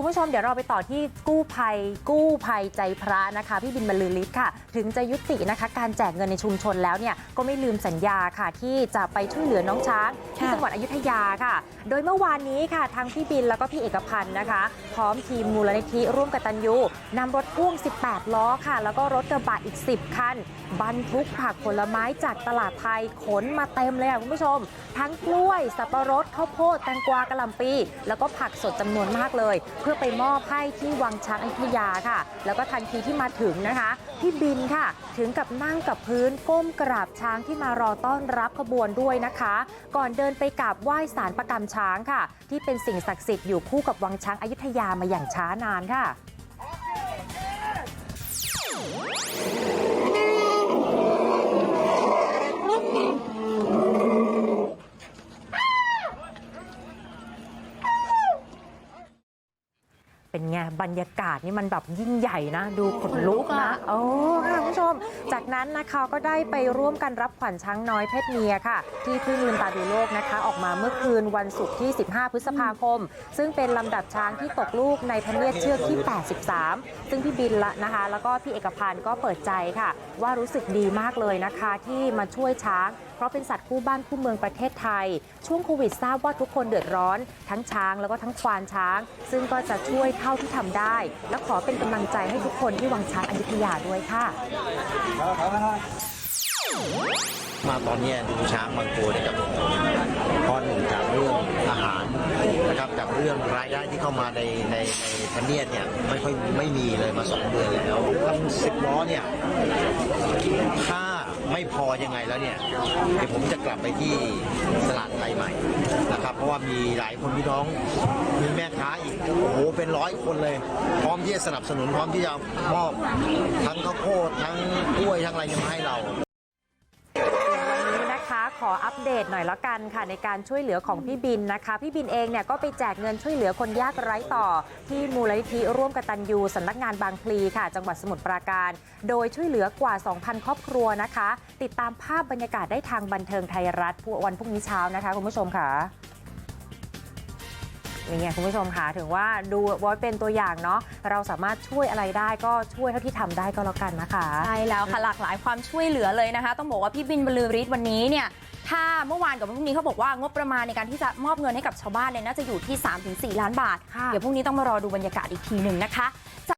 คุณผู้ชมเดี๋ยวเราไปต่อที่กู้ภัย กู้ภัยใจพระนะคะ พี่บินบรรลือฤทธิ์ค่ะ ถึงจะยุตินะคะ การแจกเงินในชุมชนแล้วเนี่ยก็ไม่ลืมสัญญาค่ะ ที่จะไปช่วยเหลือน้องช้างที่ค่ะจังหวัดอยุธยาค่ะ โดยเมื่อวานนี้ค่ะทางพี่บินแล้วก็พี่เอกพันธ์นะคะ พร้อมทีมมูลนิธิร่วมกตัญญูนำรถพ่วง 18 ล้อค่ะ แล้วก็รถกระบะอีก 10 คัน บรรทุกผักผลไม้จากตลาดไทยขนมาเต็มเลยค่ะคุณผู้ชม ทั้งกล้วยสับปะรดข้าวโพดแตงกวากระหล่ำปี แล้วก็ผักสดจำนวนมากเลยเพื่อไปมอบให้ที่วังช้างอยุธยาค่ะ แล้วก็ทันทีที่มาถึงนะคะ พี่บินค่ะ ถึงกับนั่งกับพื้นก้มกราบช้างที่มารอต้อนรับขบวนด้วยนะคะ ก่อนเดินไปกราบไหว้สารประกรรมช้างค่ะ ที่เป็นสิ่งศักดิ์สิทธิ์อยู่คู่กับวังช้างอยุธยามาอย่างช้านานค่ะ เป็นไงบรรยากาศนี่มันแบบยิ่งใหญ่นะ ดูขนลุกนะโอ้ค่ะคุณผู้ชม จากนั้นนะคะก็ได้ไปร่วมกันรับขวัญช้างน้อยเพศเมียค่ะ ที่เพิ่งลืมตาดูโลกนะคะ ออกมาเมื่อคืนวันศุกร์ที่ 15 พฤษภาคม ซึ่งเป็นลำดับช้างที่ตกลูกในพระเนียดเชือกที่ 83 ซึ่งพี่บินละนะคะ แล้วก็พี่เอกพันธ์ก็เปิดใจค่ะ ว่ารู้สึกดีมากเลยนะคะที่มาช่วยช้างเพราะเป็นสัตว์คู่บ้านคู่เมืองประเทศไทย ช่วงโควิดทราบว่าทุกคนเดือดร้อน ทั้งช้างแล้วก็ทั้งควานช้าง ซึ่งก็จะช่วยเท่าที่ทำได้ และขอเป็นกำลังใจให้ทุกคนที่วังช้างอยุธยาด้วยค่ะ มาตอนเนี้ยดูช้างบางตัวเนี่ยกับข้อหนึ่งจากเรื่องอาหารนะครับจากเรื่องรายได้ที่เข้ามาในในในพะเนียดเนี่ยไม่ค่อยไม่มีเลยมาสองเดือนแล้วทั้งสิบล้อเนี่ยถ้าไม่พอยังไงแล้วเนี่ยเดี๋ยวผมจะกลับไปที่ตลาดไทยใหม่ นะครับ เพราะว่ามีหลายคนพี่น้อง มีแม่ค้าอีกโอ้โหเป็นร้อยคนเลย พร้อมที่จะสนับสนุนพร้อมที่จะมอบทั้งข้าวโพดทั้งกล้วยทั้งอะไรมาให้เราวันนี้นะคะขออัปเดตหน่อยละกันค่ะในการช่วยเหลือของพี่บินนะคะ พี่บินเองเนี่ยก็ไปแจกเงินช่วยเหลือคนยากไร้ต่อ ที่มูลนิธิร่วมกตัญญูสำนักงานบางพลีค่ะ จังหวัดสมุทรปราการ โดยช่วยเหลือกว่า 2,000 ครอบครัวนะคะ ติดตามภาพบรรยากาศได้ทางบันเทิงไทยรัฐวันพรุ่งนี้เช้านะคะคุณผู้ชมค่ะ นี่ไงคุณผู้ชมค่ะถึงว่าดูไว้เป็นตัวอย่างเนาะเราสามารถช่วยอะไรได้ก็ช่วยเท่าที่ทำได้ก็แล้วกันนะคะใช่แล้วค่ะหลากหลายความช่วยเหลือเลยนะคะ ต้องบอกว่าพี่บินบรรลือฤทธิ์วันนี้เนี่ยถ้าเมื่อวานกับวันพรุ่งนี้เขาบอกว่างบประมาณในการที่จะมอบเงินให้กับชาวบ้านเนี่ยน่าจะอยู่ที่ 3-4 ล้านบาทค่ะเดี๋ยวพรุ่งนี้ต้องมารอดูบรรยากาศอีกทีหนึ่งนะคะ